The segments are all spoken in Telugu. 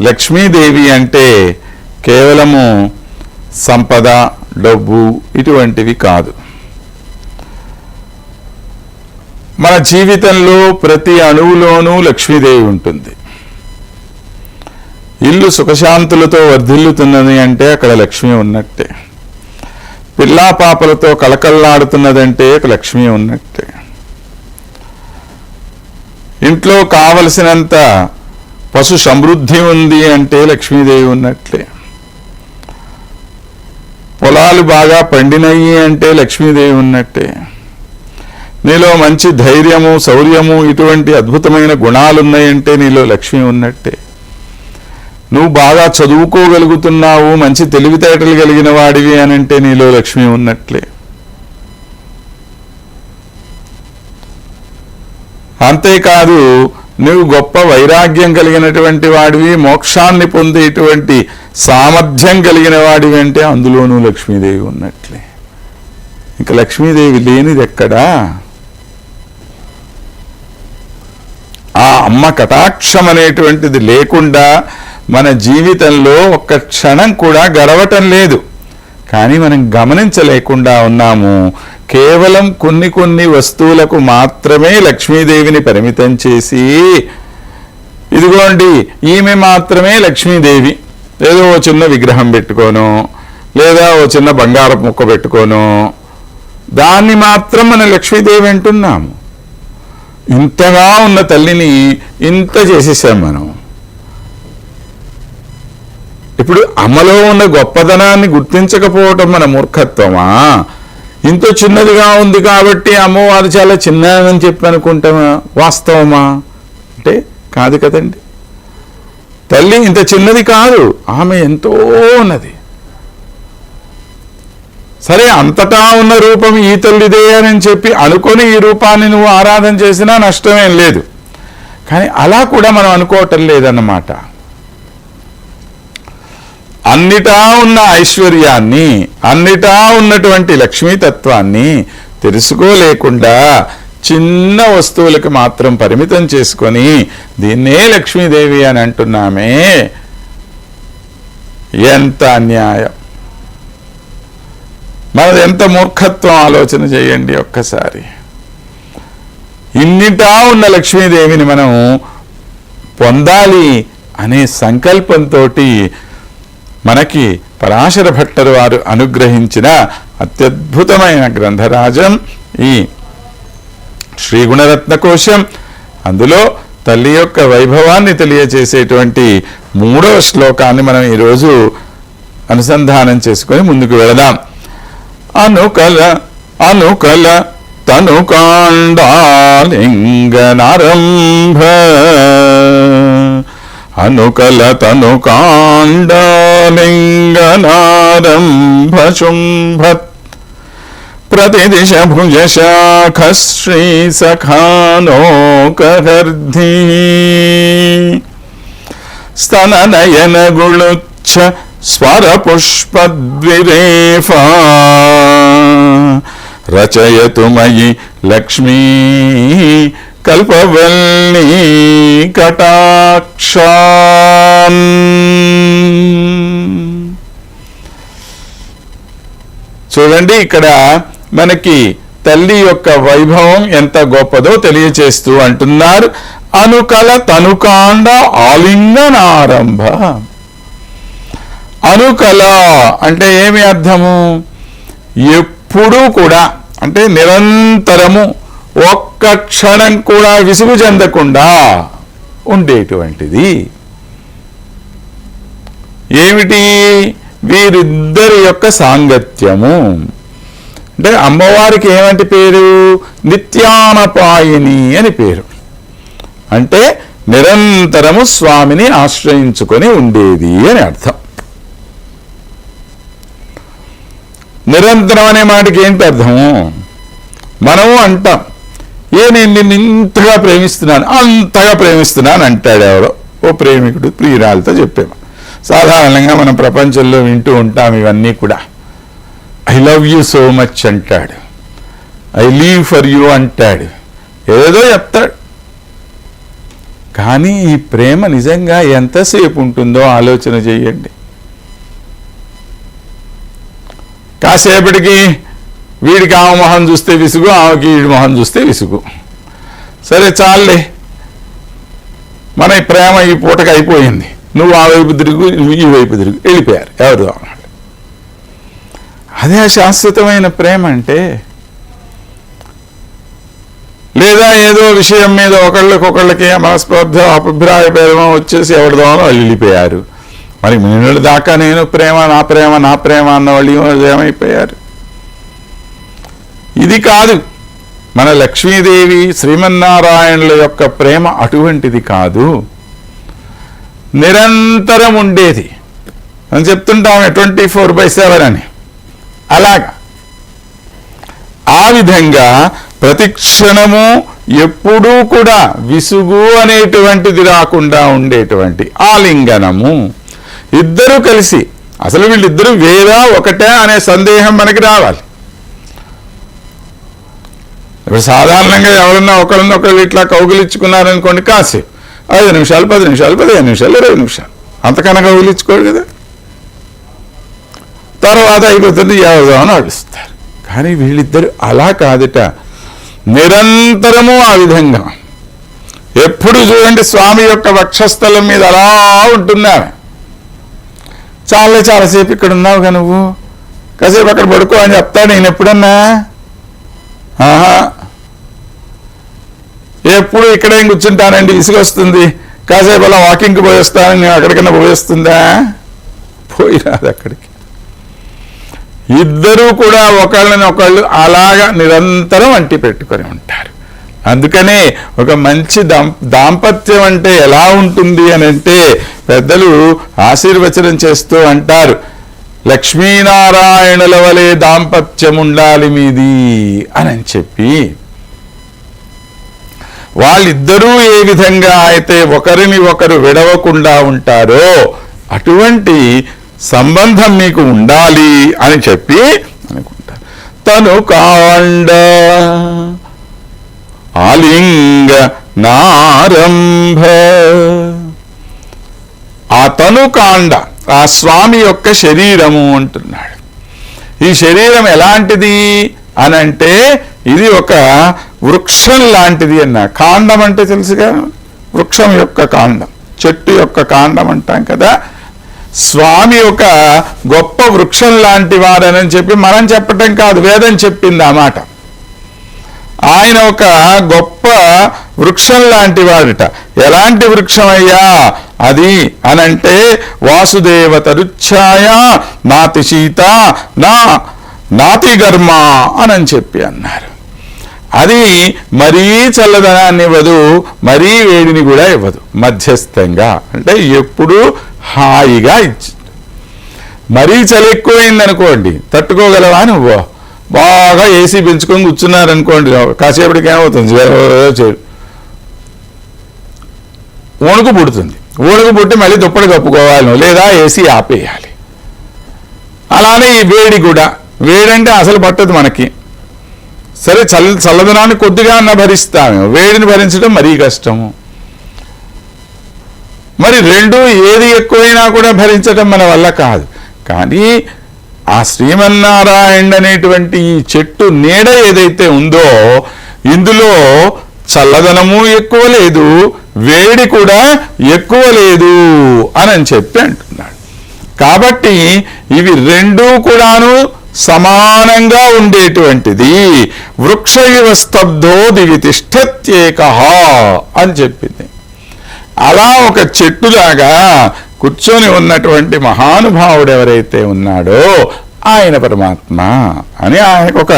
లక్ష్మీదేవి అంటే కేవలము సంపద డబ్బు ఇటువంటివి కాదు. మన జీవితంలో ప్రతి అణువులోనూ లక్ష్మీదేవి ఉంటుంది. ఇల్లు సుఖశాంతులతో వర్ధిల్లుతున్నది అంటే అక్కడ లక్ష్మి ఉన్నట్టే. పిల్లా పాపలతో కళకళలాడుతున్నదంటే అక్కడ లక్ష్మి ఉన్నట్టే. ఇంట్లో కావలసినంత పశు సమృద్ధి ఉంది అంటే లక్ష్మీదేవి ఉన్నట్లే. పొలాలు బాగా పండినయి అంటే లక్ష్మీదేవి ఉన్నట్టే. నీలో మంచి ధైర్యము శౌర్యము ఇటువంటి అద్భుతమైన గుణాలున్నాయంటే నీలో లక్ష్మి ఉన్నట్టే. నువ్వు బాగా చదువుకోగలుగుతున్నావు మంచి తెలివితేటలు కలిగిన వాడివి అని అంటే నీలో లక్ష్మి ఉన్నట్లే. అంతేకాదు నువ్వు గొప్ప వైరాగ్యం కలిగినటువంటి వాడివి మోక్షాన్ని పొందేటువంటి సామర్థ్యం కలిగిన వాడివి అంటే అందులోనూ లక్ష్మీదేవి ఉన్నట్లే. ఇంకా లక్ష్మీదేవి లేనిది ఎక్కడా? ఆ అమ్మ కటాక్షం అనేటువంటిది లేకుండా మన జీవితంలో ఒక్క క్షణం కూడా గడవటం లేదు. కానీ మనం గమనించలేకుండా ఉన్నాము. కేవలం కొన్ని కొన్ని వస్తువులకు మాత్రమే లక్ష్మీదేవిని పరిమితం చేసి ఇదిగోండి ఈమె మాత్రమే లక్ష్మీదేవి. ఏదో ఓ చిన్న విగ్రహం పెట్టుకోను లేదా ఓ చిన్న బంగారపు ముక్క పెట్టుకోను. దాన్ని మాత్రం మనం లక్ష్మీదేవి అంటున్నాము. ఇంతగా ఉన్న తల్లిని ఇంత చేసేసాం మనం. ఇప్పుడు అమలో ఉన్న గొప్పదనాన్ని గుర్తించకపోవటం మన మూర్ఖత్వమా? ఇంత చిన్నదిగా ఉంది కాబట్టి అమ్మవారు చాలా చిన్నదని చెప్పి అనుకుంటామా వాస్తవమా? అంటే కాదు కదండి. తల్లి ఇంత చిన్నది కాదు ఆమె ఎంతో ఉన్నది. సరే అంతటా ఉన్న రూపం ఈ తల్లిదే అని చెప్పి అనుకొని ఈ రూపాన్ని నువ్వు ఆరాధన చేసినా నష్టమేం లేదు. కానీ అలా కూడా మనం అనుకోవటం లేదన్నమాట. అన్నిటా ఉన్న ఐశ్వర్యాన్ని అన్నిటా ఉన్నటువంటి లక్ష్మీతత్వాన్ని తెలుసుకోలేకుండా చిన్న వస్తువులకు మాత్రం పరిమితం చేసుకొని దీన్నే లక్ష్మీదేవి అని అంటున్నామే. ఎంత అన్యాయం. మనది ఎంత మూర్ఖత్వం ఆలోచన చేయండి ఒక్కసారి. ఇన్నిటా ఉన్న లక్ష్మీదేవిని మనం పొందాలి అనే సంకల్పంతో మనకి పరాశర భట్టరు వారు అనుగ్రహించిన అత్యద్భుతమైన గ్రంథరాజం ఈ శ్రీ గుణరత్న కోశం అందులో తల్లి యొక్క వైభవాన్ని తెలియజేసేటువంటి మూడవ శ్లోకాన్ని మనం ఈరోజు అనుసంధానం చేసుకొని ముందుకు వెళదాం. అనుకల అనుకల తనుకాండాలింగనారంభ అనుకల తనుకాండాలింగనారంభ శుంభత్ ప్రతిదిశ భుజ శాఖ శ్రీ సఖానోకహర్ధి స్తననయన గుళుచ్చ స్వర పుష్పద్విరేఫా రచయతు మయి లక్ష్మీ కల్పవల్లి కటాక్షాన్. చూడండి ఇక్కడ మనకి తల్లి యొక్క వైభవం ఎంత గొప్పదో తెలియచేస్తూ అంటున్నారు. అనుకల తనుకాండ ఆలింగనారంభ. అనుకల అంటే ఏమి అర్థము? ఎప్పుడూ కూడా అంటే నిరంతరము ఒక్క క్షణం కూడా విసుగు చెందకుండా ఉండేటువంటిది ఏమిటి? వీరిద్దరి యొక్క సాంగత్యము. అంటే అమ్మవారికి ఏమంటి పేరు? నిత్యానపాయిని అని పేరు. అంటే నిరంతరము స్వామిని ఆశ్రయించుకొని ఉండేది అని అర్థం. నిరంతరం అనే మాటకి ఏంటి అర్థము? మనము అంటాం ఏ నేను నిన్ను ఇంతగా ప్రేమిస్తున్నాను అంతగా ప్రేమిస్తున్నాను అంటాడు ఎవరో. ఓ ప్రేమికుడు ప్రియురాలతో చెప్పాము. సాధారణంగా మనం ప్రపంచంలో వింటూ ఉంటాం ఇవన్నీ కూడా. I love you so much అంటాడు. ఐ లీవ్ ఫర్ యూ అంటాడు. ఏదో చెప్తాడు. కానీ ఈ ప్రేమ నిజంగా ఎంతసేపు ఉంటుందో ఆలోచన చేయండి. కాసేపటికి వీడికి ఆమె మొహం చూస్తే విసుగు ఆమెకి వీడి మొహం చూస్తే విసుగు. సరే చాలే మన ఈ ప్రేమ ఈ పూటకి అయిపోయింది. నువ్వు ఆ వైపు తిరుగు నువ్వు ఈ వైపు తిరుగు. వెళ్ళిపోయారు. ఎవరు అన్నాడు అదే శాశ్వతమైన ప్రేమ అంటే లేదా ఏదో విషయం మీద ఒకళ్ళకొకళ్ళకి మనస్పర్ధ అభిప్రాయ భేదం వచ్చేసి ఎవరిదోనో వాళ్ళు వెళ్ళిపోయారు. మరి నిన్నటి దాకా నేను ప్రేమ నా ప్రేమ నా ప్రేమ అన్న వాళ్ళు ఏమైపోయారు? ఇది కాదు. మన లక్ష్మీదేవి శ్రీమన్నారాయణుల యొక్క ప్రేమ అటువంటిది కాదు. నిరంతరం ఉండేది. అని చెప్తుంటాం ట్వంటీ ఫోర్ బై సెవెన్ అని. అలాగా. ఆ విధంగా ప్రతిక్షణము ఎప్పుడూ కూడా విసుగు అనేటువంటిది రాకుండా ఉండేటువంటి ఆలింగనము. ఇద్దరు కలిసి అసలు వీళ్ళిద్దరూ వేరా ఒకటే అనే సందేహం మనకి రావాలి. ఇప్పుడు సాధారణంగా ఎవరన్నా ఒకరిని ఒకరు ఇట్లా కౌగిలించుకున్నారనుకోండి కాసేపు. ఐదు నిమిషాలు పది నిమిషాలు పదిహేను నిమిషాలు ఇరవై నిమిషాలు. అంతకన్నా కౌగిలించుకోడు కదా. తర్వాత అయిపోతుంది ఎవరిదో అని కానీ వీళ్ళిద్దరు అలా కాదుట. నిరంతరము ఆ విధంగా. ఎప్పుడు చూడండి స్వామి యొక్క వక్షస్థలం మీద అలా ఉంటున్నారు. చాలా చాలాసేపు ఇక్కడ ఉన్నావుగా నువ్వు. కాసేపు అక్కడ పడుకో అని చెప్తాడు నేను ఎప్పుడన్నా? ఆహా. ఎప్పుడు ఇక్కడే కూర్చుంటానండి? విసుగొస్తుంది. కాసేపు అలా వాకింగ్కి పోయేస్తాను నేను అక్కడికన్నా పోయేస్తుందా? పోయినాది అక్కడికి. ఇద్దరూ కూడా ఒకళ్ళని ఒకళ్ళు అలాగా నిరంతరం అంటి పెట్టుకొని ఉంటారు. అందుకనే ఒక మంచి దాంపత్యం అంటే ఎలా ఉంటుంది అని అంటే పెద్దలు ఆశీర్వచనం చేస్తూ అంటారు. లక్ష్మీనారాయణుల వలె దాంపత్యం ఉండాలి మీది అని చెప్పి వాళ్ళిద్దరూ ఏ విధంగా అయితే ఒకరిని ఒకరు విడవకుండా ఉంటారో అటువంటి సంబంధం మీకు ఉండాలి అని చెప్పి అనుకుంటారు. తను కాండ ఆలింగ నారంభ. ఆ తను కాండ ఆ స్వామి యొక్క శరీరము అంటున్నాడు. ఈ శరీరం ఎలాంటిది అనంటే ఇది ఒక వృక్షం లాంటిది అన్న. కాండం అంటే తెలుసుగా? వృక్షం యొక్క కాండం. చెట్టు యొక్క కాండం అంటాం కదా. స్వామి ఒక గొప్ప వృక్షం లాంటి వాడనని చెప్పి మనం చెప్పటం కాదు వేదం చెప్పింది ఆ మాట. ఆయన ఒక గొప్ప వృక్షం లాంటి వాడట. ఎలాంటి వృక్షం అయ్యా అది అనంటే వాసుదేవ తరుచ్ఛాయ నాతి సీత నా నాతి గర్మ అని చెప్పి అన్నారు. అది మరీ చల్లదనాన్ని ఇవ్వదు మరీ వేడిని కూడా ఇవ్వదు. మధ్యస్థంగా. అంటే ఎప్పుడూ హాయిగా ఇచ్చి మరీ చలి ఎక్కువైందనుకోండి తట్టుకోగలవా నువ్వు? బాగా ఏసీ పెంచుకొని కూర్చున్నారనుకోండి కాసేపటికి ఏమవుతుంది? వణుకు పుడుతుంది. వణుకు పుట్టి మళ్ళీ దుప్పటి కప్పుకోవాలి లేదా ఏసీ ఆపేయాలి. అలానే ఈ వేడి కూడా వేడంటే అసలు పట్టదు మనకి. సరే చల్ల చల్లదనాన్ని కొద్దిగా అన్న భరిస్తాము వేడిని భరించడం మరీ కష్టము. మరి రెండు ఏది ఎక్కువైనా కూడా భరించడం మన వల్ల కాదు. కానీ ఆ శ్రీమన్నారాయణ అనేటువంటి ఈ చెట్టు నీడ ఏదైతే ఉందో ఇందులో చల్లదనము ఎక్కువ లేదు వేడి కూడా ఎక్కువ లేదు అని చెప్పి అంటున్నాడు. కాబట్టి ఇవి రెండూ కూడాను సమానంగా ఉండేటువంటిది. వృక్షయువ స్తబ్ధో స్తబ్దో దివి తిష్టత్యేక అని చెప్పింది. అలా ఒక చెట్టులాగా కూర్చొని ఉన్నటువంటి మహానుభావుడు ఎవరైతే ఉన్నాడో ఆయన పరమాత్మ అని ఆయనకు ఒక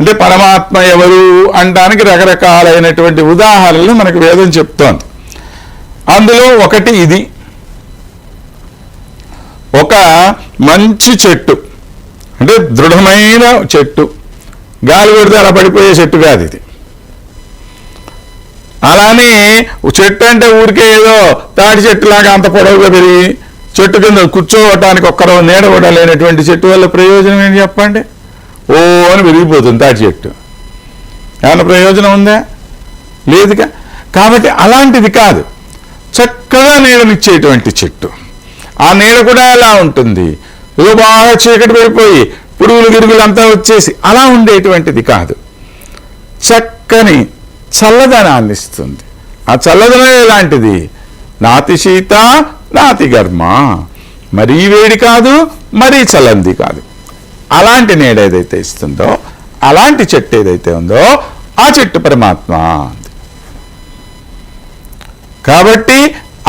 అంటే పరమాత్మ ఎవరు అనడానికి రకరకాలైనటువంటి ఉదాహరణలు మనకు వేదం చెప్తోంది. అందులో ఒకటి ఇది. ఒక మంచి చెట్టు. అంటే దృఢమైన చెట్టు. గాలి కొడితే అలా పడిపోయే చెట్టు కాదు ఇది. అలానే చెట్టు అంటే ఊరికే ఏదో తాటి చెట్టులాగా అంత పొడవుగా పెరిగి చెట్టు కింద కూర్చోవటానికి ఒక్కరో నీడ కూడా లేనటువంటి చెట్టు వల్ల ప్రయోజనం ఏంటి చెప్పండి? ఓ అని పెరిగిపోతుంది తాటి చెట్టు. ఏమైనా ప్రయోజనం ఉందా? లేదుగా? కాబట్టి అలాంటిది కాదు. చక్కగా నీడనిచ్చేటువంటి చెట్టు. ఆ నీడ కూడా ఎలా ఉంటుంది? ఏదో బాగా చీకటి వెళ్ళిపోయి పురుగులు గిరుగులు అంతా వచ్చేసి అలా ఉండేటువంటిది కాదు. చక్కని చల్లదనాన్ని ఇస్తుంది. ఆ చల్లదనం ఎలాంటిది? నాతి శీత నాతి గర్మ. మరీ వేడి కాదు మరీ చల్లంది కాదు. అలాంటి నీడ ఏదైతే ఇస్తుందో అలాంటి చెట్టు ఏదైతే ఉందో ఆ చెట్టు పరమాత్మ కాబట్టి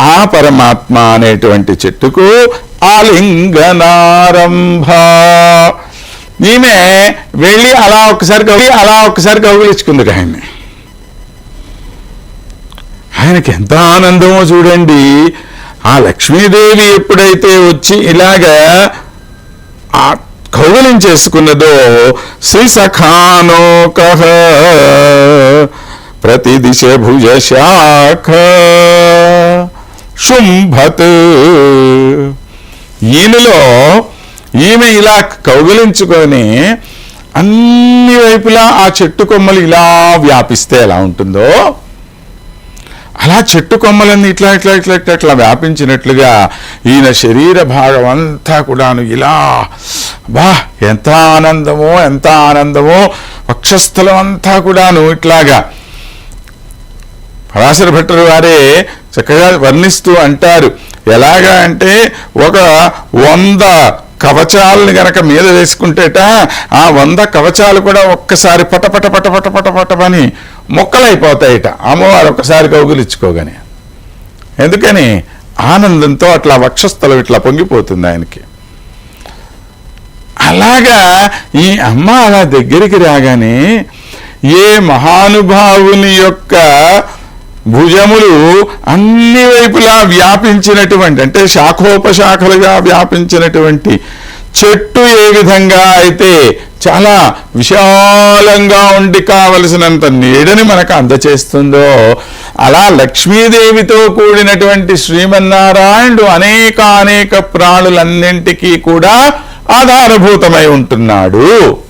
ఆ పరమాత్మ అనేటువంటి చెట్టుకు ఆలింగనారంభ. ఈమె వెళ్ళి అలా ఒక్కసారి కవి అలా ఒక్కసారి కౌగులించుకుంది ఆయన్ని. ఆయనకి ఎంత ఆనందమో చూడండి. ఆ లక్ష్మీదేవి ఎప్పుడైతే వచ్చి ఇలాగా ఆ కౌగలం చేసుకున్నదో శ్రీ సఖానోక ప్రతి దిశ భుజ శాఖ శుంభత్. ఈయనలో ఈమె ఇలా కౌగిలించుకొని అన్ని వైపులా ఆ చెట్టు కొమ్మలు ఇలా వ్యాపిస్తే ఎలా ఉంటుందో? అలా చెట్టు కొమ్మలన్నీ ఇట్లా ఇట్లా ఇట్లా ఇట్లా ఇట్లా వ్యాపించినట్లుగా ఈయన శరీర భాగం అంతా కూడాను ఇలా బా ఎంత ఆనందమో ఎంత ఆనందమో వక్షస్థలం అంతా కూడాను ఇట్లాగా. పరాశర భట్టరు వారే చక్కగా వర్ణిస్తూ అంటారు ఎలాగా అంటే ఒక వంద కవచాలని గనక మీద వేసుకుంటేట ఆ వంద కవచాలు కూడా ఒక్కసారి పటపట పటపట పటపటమని మొక్కలైపోతాయిట అమ్మవారు ఒకసారి కౌగులిచ్చుకోగానే. ఎందుకని? ఆనందంతో అట్లా వక్షస్థలం ఇట్లా పొంగిపోతుంది ఆయనకి. అలాగా ఈ అమ్మ అలా దగ్గరికి రాగానే ఏ మహానుభావుని యొక్క భుజములు అన్ని వైపులా వ్యాపించినటువంటి అంటే శాఖోపశాఖలుగా వ్యాపించినటువంటి చెట్టు ఏ విధంగా అయితే చాలా విశాలంగా ఉండి కావలసినంత నీడని మనకు అందచేస్తుందో అలా లక్ష్మీదేవితో కూడినటువంటి శ్రీమన్నారాయణుడు అనేక అనేక ప్రాణులన్నింటికీ కూడా ఆధారభూతమై ఉంటున్నాడు.